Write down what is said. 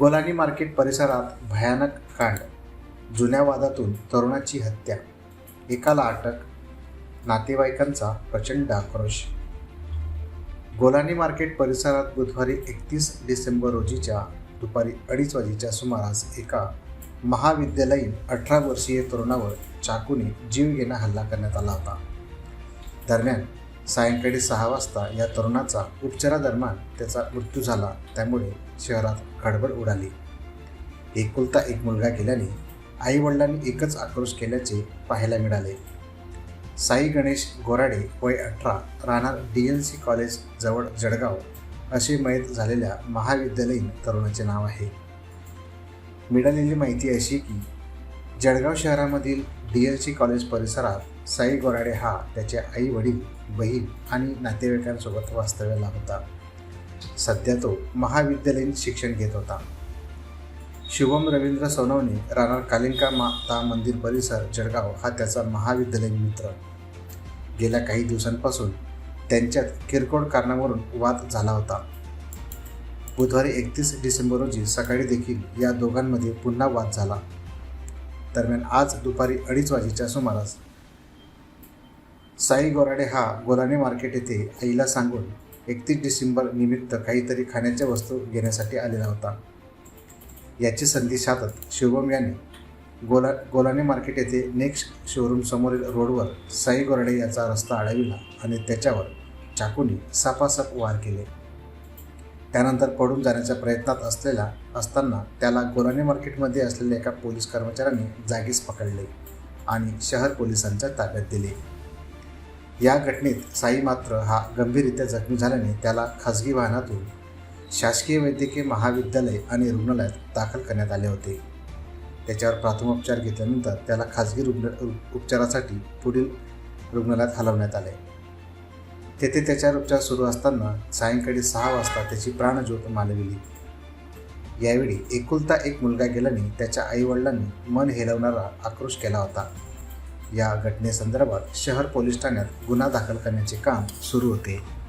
Golani market परिसरात भयानक कांड. जुन्या वादातून तरुणाची हत्या. एकाला अटक. नातेवाईकांचा प्रचंड आक्रोश. गोलानी मार्केट परिसरात बुधवारी एकतीस डिसेंबर रोजीच्या दुपारी अडीच वाजेच्या सुमारास एका महाविद्यालयीन अठरा वर्षीय तरुणावर चाकूने जीवघेणा हल्ला करण्यात आला होता. दरम्यान सायंकाळी सहा वाजता या तरुणाचा उपचारादरम्यान त्याचा मृत्यू झाला. त्यामुळे शहरात खडबड उडाली. एकुलता एक मुलगा गेल्याने आईवडिलांनी एकच आक्रोश केल्याचे पाहायला मिळाले. साई गणेश गोराडे वय अठरा राहणार डी एन सी कॉलेज जवळ जळगाव असे मयत झालेल्या महाविद्यालयीन तरुणाचे नाव आहे. मिळालेली माहिती अशी की जळगाव शहरामधील डी एन सी कॉलेज परिसरात साई गोराडे हा त्याचे आई वडील बहीण आणि नातेवाईकांसोबत वास्तव्याला होता सध्या तो महाविद्यालयीन शिक्षण घेत होता. शुभम रवींद्र सोनवणे राहणार कालिंका माता मंदिर परिसर जळगाव हा त्याचा महाविद्यालयीन मित्र. गेल्या काही दिवसांपासून त्यांच्यात किरकोळ कारणावरून वाद झाला होता. बुधवारी एकतीस डिसेंबर रोजी सकाळी देखील या दोघांमध्ये पुन्हा वाद झाला. दरम्यान आज दुपारी अडीच वाजेच्या सुमारास साई गोराडे हा गोलाने मार्केट येथे आईला सांगून एकतीस डिसेंबर निमित्त काहीतरी खाण्याच्या वस्तू घेण्यासाठी आलेला होता. याची संधी साधत शिवम यांनी गोला गोलाने मार्केट येथे नेक्स्ट शोरूम समोरील रोडवर साई गोराडे याचा रस्ता अडविला आणि त्याच्यावर चाकूने सापासाप वार केले. त्यानंतर पडून जाण्याच्या प्रयत्नात असलेला असताना त्याला गोलाने मार्केटमध्ये असलेल्या एका पोलीस कर्मचाऱ्याने जागीच पकडले आणि शहर पोलिसांच्या ताब्यात दिले. या घटनेत साई मात्र हा गंभीररित्या जखमी झाल्याने त्याला खाजगी वाहनातून शासकीय वैद्यकीय महाविद्यालय आणि रुग्णालयात दाखल करण्यात आले होते. त्याच्यावर प्राथमोपचार घेतल्यानंतर त्याला खाजगी रुग्ण उपचारासाठी पुढील रुग्णालयात हलवण्यात आले. तेथे त्याच्यावर उपचार सुरू असताना सायंकाळी सहा वाजता त्याची प्राणज्योत मालविली. यावेळी एकुलता एक मुलगा गेल्याने त्याच्या आईवडिलांनी मन हेलवणारा आक्रोश केला होता. या घटनेसंदर्भात शहर पोलीस ठाण्यात गुन्हा दाखल करण्याचे काम सुरू होते.